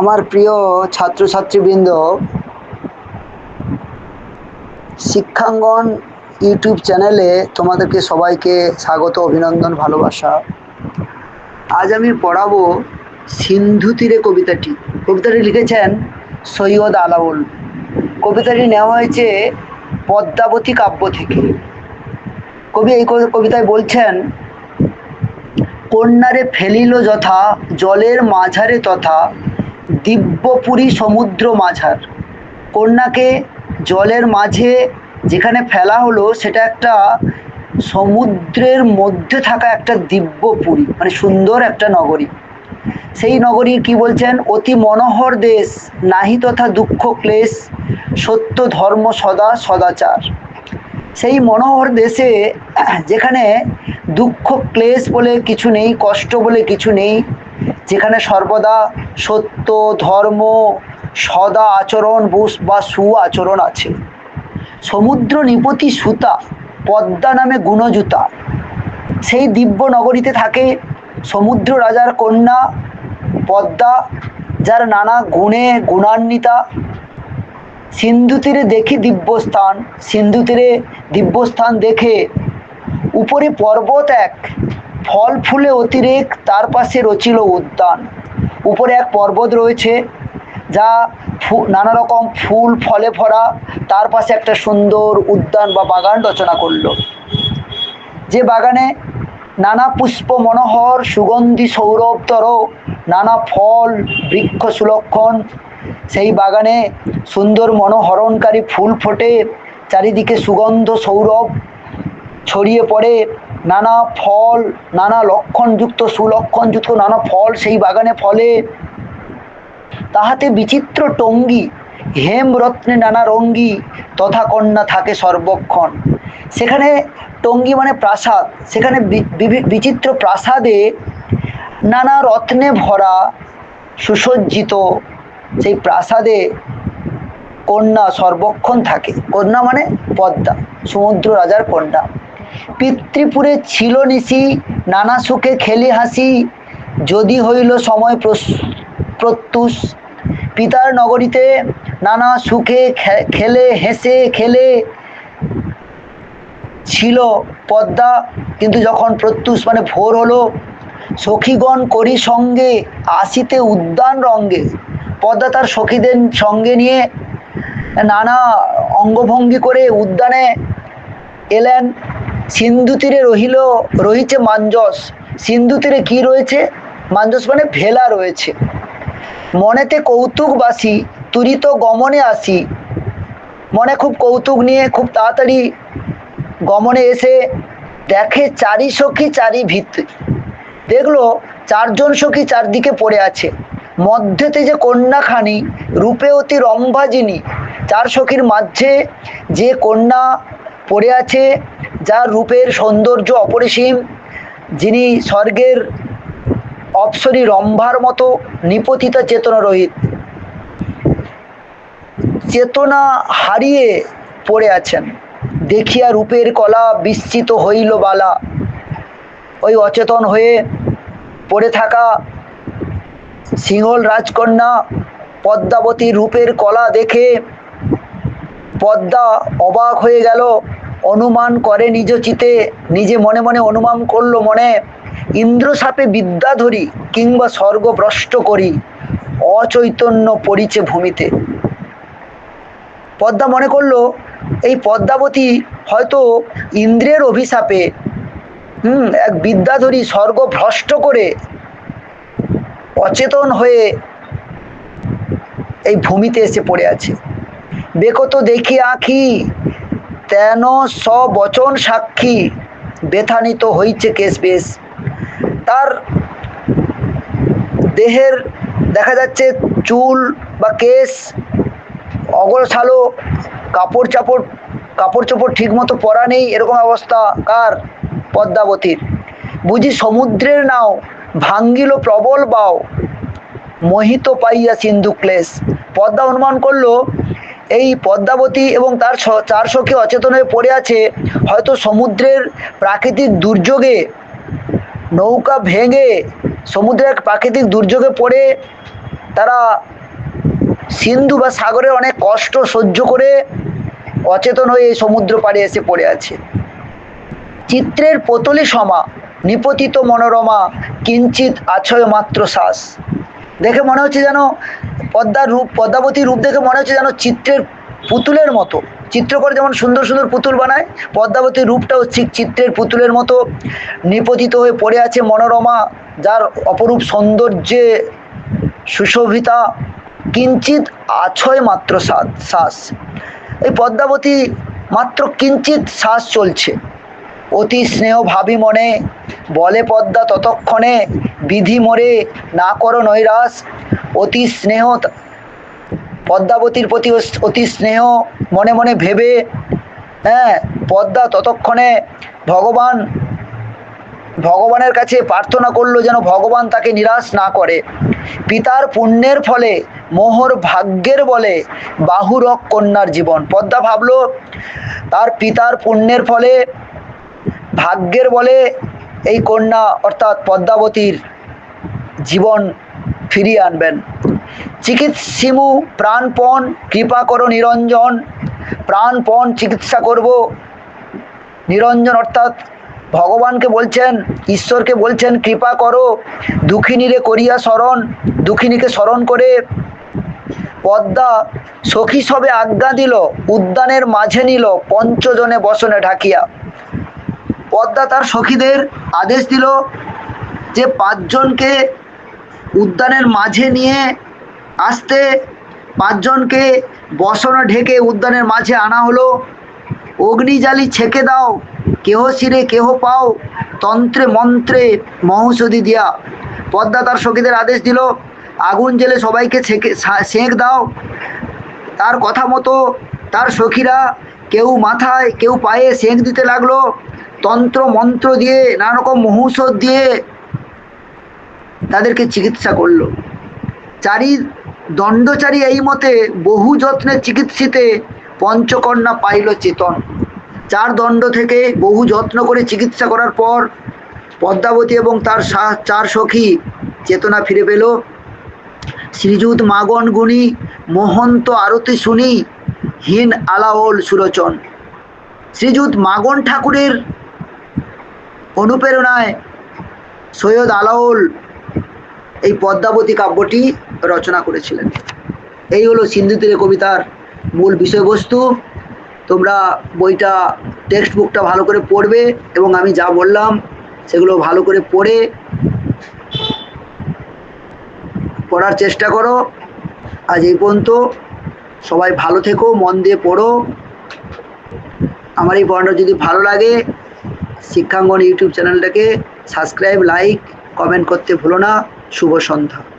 আমার প্রিয় ছাত্রছাত্রীবৃন্দ, শিক্ষাঙ্গন ইউটিউব চ্যানেলে তোমাদেরকে সবাইকে স্বাগত, অভিনন্দন, ভালোবাসা। আজ আমি পড়াবো সিন্ধু তীরে কবিতাটি। কবিতাটি লিখেছেন সৈয়দ আলাউল। কবিতাটি নেওয়া হয়েছে পদ্মাবতী কাব্য থেকে। কবি এই কবিতায় বলছেন, কন্যারে ফেলিল যথা, জলের মাঝারে তথা দিব্যপুরী সমুদ্র মাঝার। কন্যাকে জলের মাঝে যেখানে ফেলা হলো, সেটা একটা সমুদ্রের মধ্যে থাকা একটা দিব্যপুরী মানে সুন্দর একটা নগরী। সেই নগরীর কি বলছেন? অতি মনোহর দেশ, নাহি তথা দুঃখ ক্লেশ, সত্য ধর্ম সদা সদাচার। সেই মনোহর দেশে যেখানে দুঃখ, ক্লেশ বলে কিছু নেই, কষ্ট বলে কিছু নেই যেখানে সর্বদা সত্য, ধর্ম, সদা আচরণ বা সু আচরণ আছে। সমুদ্র নিপতি সুতা, পদ্মা নামে গুণজুতা। সেই দিব্য নগরীতে থাকে সমুদ্র রাজার কন্যা পদ্মা, যার নানা গুণে গুণান্বিতা। সিন্ধু তীরে দেখি দিব্যস্থান, সিন্ধু তীরে দিব্যস্থান দেখে উপরে পর্বত এক। ফল ফুলে অতিরেক, তার পাশে রচিল উদ্যান। উপরে এক পর্বত রয়েছে, যা নানা রকম ফুল, ফলে ভরা। তার পাশে একটা সুন্দর উদ্যান বা বাগান রচনা করল। যে বাগানে নানা পুষ্প মনোহর, সুগন্ধি সৌরভতর নানা ফল, বৃক্ষ সুলক্ষণ, সেই বাগানে সুন্দর মনোহরণকারী ফুল ফোটে। চারিদিকে সুগন্ধ সৌরভ ছড়িয়ে পড়ে। নানা ফল, নানা লক্ষণযুক্ত, সুলক্ষণযুক্ত, নানা ফল সেই বাগানে ফলে। তাহাতে বিচিত্র টঙ্গি হেম রত্নে নানা রঙ্গি, তথা কন্যা থাকে সর্বক্ষণ। সেখানে টঙ্গি মানে প্রাসাদ, সেখানে বিচিত্র প্রাসাদে নানা রত্নে ভরা, সুসজ্জিত সেই প্রাসাদে কন্যা সর্বক্ষণ থাকে। কন্যা মানে পদ্মা, সমুদ্র রাজার কন্যা। পিতৃপুরে ছিল নিশি, নানা সুখে খেলি হাসি, যদি হইল সময় প্রত্যুষ। পিতার নগরীতে নানা সুখে খেলে, হেসে, খেলে ছিল পদ্মা, কিন্তু যখন প্রত্যুষ মানে ভোর হলো, সখীগণ করি সঙ্গে আসিতে উদ্যান রঙ্গে। পদ্মা তার সখীদের সঙ্গে নিয়ে নানা অঙ্গভঙ্গি করে উদ্যানে এলেন। সিন্ধু তীরে রহিল, রহিছে মাঞ্জস। সিন্ধু তীরে কি রয়েছে? মাঞ্জস মানে ভেলা রয়েছে। মনেতে কৌতুকবাসী, তুরিত গমনে আসি। মনে খুব কৌতুক নিয়ে খুব তাড়াতাড়ি গমনে এসে দেখে চারি সখী চারি ভিত। দেখল চারজন সখী চারদিকে পড়ে আছে। মধ্যেতে যে কন্যাখানি, রূপে অতি রম্ভাজিনী। চার সখীর মাঝে যে কন্যা পড়ে আছে যার রূপের সৌন্দর্য অপরিসীম, যিনি স্বর্গের অপসরী রম্ভার মতো নিপতিতা চেতনা রহিত। চেতনা হারিয়ে পড়ে আছেন। দেখিয়া রূপের কলা বিস্তৃত হইল বালা। ওই অচেতন হয়ে পড়ে থাকা সিংহল রাজকন্যা পদ্মাবতী রূপের কলা দেখে পদ্মা অবাক হয়ে গেল। অনুমান করে নিজ চিতে, নিজে মনে মনে অনুমান করল মনে, ইন্দ্র সাপে বিদ্যা ধরি কিংবা স্বর্গভ্রষ্ট করি, অচৈতন্য পরিচে ভূমিতে। পদ্মা মনে করল, এই পদ্মাবতী হয়তো ইন্দ্রের অভিশাপে, হুম, এক বিদ্যাধরী স্বর্গ ভ্রষ্ট করে অচেতন হয়ে এই ভূমিতে এসে পড়ে আছে। বেকত দেখি আঁখি তেন সবচন সাক্ষী বেথানিত হইছে কেশ বেশ তার দেহের দেখা যাচ্ছে চুল বা কেশ অগোছালো কাপড় চাপড়, কাপড় চোপড় ঠিক মতো পরা নেই, এরকম অবস্থা কার? পদ্মাবতীর। বুঝি সমুদ্রের নাও ভাঙ্গিল প্রবল বাও, মোহিত পাইয়া সিন্ধু ক্লেশ। পদ্মা অনুমান করল এই পদ্মাবতী এবং তার চার সখী অচেতন হয়ে পড়ে আছে। হয়তো সমুদ্রের প্রাকৃতিক দুর্যোগে নৌকা ভেঙে সমুদ্রের এক প্রাকৃতিক দুর্যোগে পড়ে। তারা সিন্ধু বা সাগরের অনেক কষ্ট সহ্য করে অচেতন হয়ে এই সমুদ্র পাড়ে এসে পড়ে আছে। চিত্রের পতলি সমা, নিপতিত মনোরমা কিঞ্চিত আছয় মাত্র শ্বাস। দেখে মনে হচ্ছে যেন পদ্মার রূপ পদ্মাবতীর রূপ দেখে মনে হচ্ছে যেন চিত্রের পুতুলের মতো। চিত্রকর যেমন সুন্দর সুন্দর পুতুল বানায় পদ্মাবতীর রূপটাও ঠিক চিত্রের পুতুলের মতো নিপতিত হয়ে পড়ে আছে মনোরমা, যার অপরূপ সৌন্দর্যে সুশোভিতা কিঞ্চিত আছয় মাত্র শ্বাস শ্বাস। এই পদ্মাবতী মাত্র কিঞ্চিত শ্বাস চলছে। অতি স্নেহ ভাবি মনে, বলে পদ্মা ততক্ষণে বিধি মোরে না করো নৈরাস অতি স্নেহ পদ্মাবতীর প্রতি অতি স্নেহ মনে মনে ভেবে হ্যাঁ পদ্মা ততক্ষণে ভগবান ভগবানের কাছে প্রার্থনা করল যেন ভগবান তাকে নিরাশ না করে। পিতার পুণ্যের ফলে, মোহর ভাগ্যের বলে বাহুরক কন্যার জীবন। পদ্মা ভাবলো, তার পিতার পুণ্যের ফলে, ভাগ্যের বলে এই কন্যা অর্থাৎ পদ্মাবতীর জীবন ফিরিয়ে আনবেন। চিকিৎসিমু প্রাণপণ, কৃপা করো নিরঞ্জন। প্রাণপণ চিকিৎসা করব। নিরঞ্জন অর্থাৎ ভগবানকে বলছেন, ঈশ্বরকে বলছেন, কৃপা করো। দুঃখিনীরে করিয়া স্মরণ দুঃখিনীকে স্মরণ করে। পদ্মা সখী সবে আজ্ঞা দিল, উদ্যানের মাঝে নিল, পঞ্চজনে বসনে ঢাকিয়া। পদ্মা তার সখীদের আদেশ দিল যে পাঁচজনকে উদ্যানের মাঝে নিয়ে আসতে পাঁচজনকে বসনে ঢেকে উদ্যানের মাঝে আনা হলো। অগ্নিজালি ছেকে দাও, কেহ শিরে কেহ পাও, তন্ত্রে মন্ত্রে মহৌষধি দিয়া। পদ্মা তার সখীদের আদেশ দিল, আগুন জেলে সবাইকে ছেঁকে সেঁক দাও। তার কথা মতো তার সখীরা কেউ মাথায়, কেউ পায়ে সেঁক দিতে লাগল। তন্ত্র মন্ত্র দিয়ে নানা রকম মহৌষধ দিয়ে তাদেরকে চিকিৎসা করল। চারি দণ্ডচারী এই মতে বহু যত্নে চিকিৎসিতে পঞ্চকন্যা পাইল চেতন। চার দণ্ড থেকে বহু যত্ন করে চিকিৎসা করার পর পদ্মাবতী এবং তার চার সখী চেতনা ফিরে পেল। শ্রীযুত মাগন গুণী মহন্ত আরতি শুনি হীন আলাওল সুলোচন শ্রীযুত মাগন ঠাকুরের অনুপ্রেরণায় সৈয়দ আলাওল এই পদ্মাবতী কাব্যটি রচনা করেছিলেন। এই হলো সিন্ধু তীরে কবিতার মূল বিষয়বস্তু। তোমরা বইটা টেক্সট বুকটা ভালো করে পড়বে এবং আমি যা বললাম সেগুলো ভালো করে পড়ে পড়ার চেষ্টা করো। আজ এই পর্যন্ত। সবাই ভালো থেকো, মন দিয়ে পড়ো। আমার এই পড়াটা যদি ভালো লাগে, শিক্ষাঙ্গন ইউটিউব চ্যানেলটাকে সাবস্ক্রাইব লাইক কমেন্ট করতে ভুলো না। শুভ সন্ধ্যা।